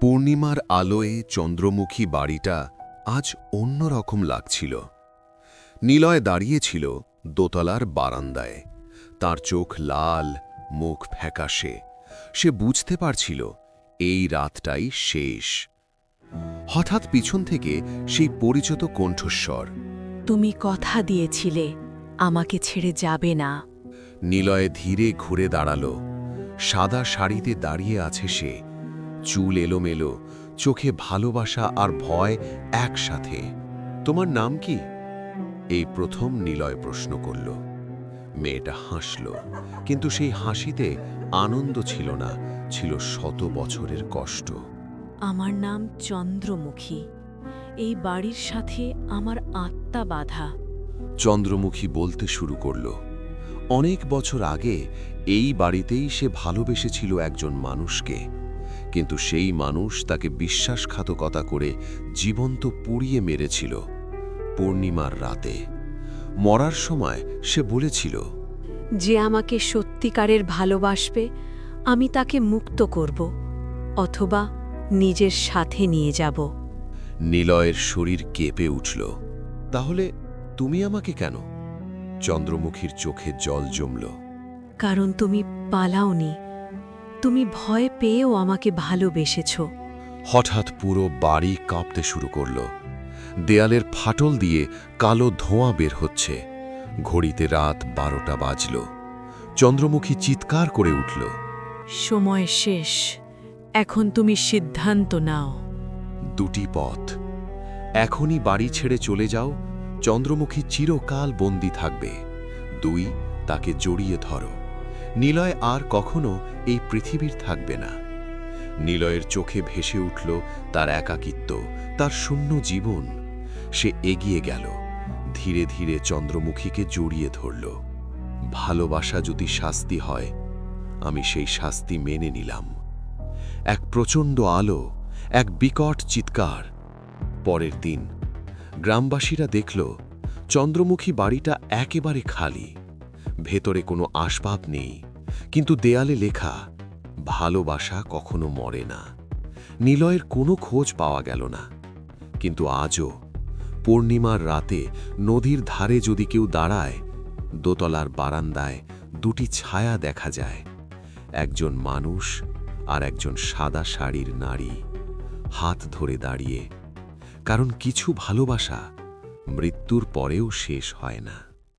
পূর্ণিমার আলোয় চন্দ্রমুখী বাড়িটা আজ অন্যরকম লাগছিল। নিলয় দাঁড়িয়েছিল দোতলার বারান্দায়। তার চোখ লাল মুখ ফ্যাকাশে। সে বুঝতে পারছিল এই রাতটাই শেষ। হঠাৎ পিছন থেকে সেই পরিচিত কণ্ঠস্বর। তুমি কথা দিয়েছিলে আমাকে ছেড়ে যাবে না। নিলয়ে ধীরে ঘুরে দাঁড়াল। সাদা শাড়িতে দাঁড়িয়ে আছে সে। চুল এলোমেলো চোখে ভালোবাসা আর ভয় একসাথে। তোমার নাম কি? এই প্রথম নিলয় প্রশ্ন করল। মেয়েটা হাসল কিন্তু সেই হাসিতে আনন্দ ছিল না ছিল শত বছরের কষ্ট। আমার নাম চন্দ্রমুখী। এই বাড়ির সাথে আমার আত্মা বাধা। চন্দ্রমুখী বলতে শুরু করল অনেক বছর আগে এই বাড়িতেই সে ভালোবেসেছিল একজন মানুষকে। কিন্তু সেই মানুষ তাকে বিশ্বাসঘাতকতা করে জীবন্ত পুড়িয়ে মেরেছিল পূর্ণিমার রাতে। মরার সময় সে বলেছিল যে আমাকে সত্যিকারের ভালোবাসবে আমি তাকে মুক্ত করব অথবা নিজের সাথে নিয়ে যাব। নিলয়ের শরীর কেঁপে উঠল। তাহলে তুমি আমাকে কেন? চন্দ্রমুখীর চোখে জল জমল। কারণ তুমি পালাওনি তুমি ভয় পেয়েও আমাকে ভালোবেসেছ। হঠাৎ পুরো বাড়ি কাঁপতে শুরু করল। দেয়ালের ফাটল দিয়ে কালো ধোঁয়া বের হচ্ছে। ঘড়িতে রাত বারোটা বাজল। চন্দ্রমুখী চিৎকার করে উঠল। সময় শেষ। এখন তুমি সিদ্ধান্ত নাও। দুটি পথ। এখনই বাড়ি ছেড়ে চলে যাও। চন্দ্রমুখী চিরকাল বন্দি থাকবে। দুই তাকে জড়িয়ে ধরো। নিলয় আর কখনো এই পৃথিবীর থাকবে না। নিলয়ের চোখে ভেসে উঠল তার একাকিত্ব, তার শূন্য জীবন। সে এগিয়ে গেল, ধীরে ধীরে চন্দ্রমুখীকে জড়িয়ে ধরল। ভালোবাসা যদি শাস্তি হয়, আমি সেই শাস্তি মেনে নিলাম। এক প্রচণ্ড আলো, এক বিকট চিৎকার। পরের দিন গ্রামবাসীরা দেখল, চন্দ্রমুখী বাড়িটা একেবারে খালি। ভেতরে কোনো আসবাব নেই। কিন্তু দেয়ালে লেখা, ভালোবাসা কখনো মরে না। নিলয়ের কোনো খোঁজ পাওয়া গেল না। কিন্তু আজও পূর্ণিমার রাতে নদীর ধারে যদি কেউ দাঁড়ায়, দোতলার বারান্দায় দুটি ছায়া দেখা যায়। একজন মানুষ আর একজন সাদা শাড়ির নারী হাত ধরে দাঁড়িয়ে। কারণ কিছু ভালোবাসা মৃত্যুর পরেও শেষ হয় না।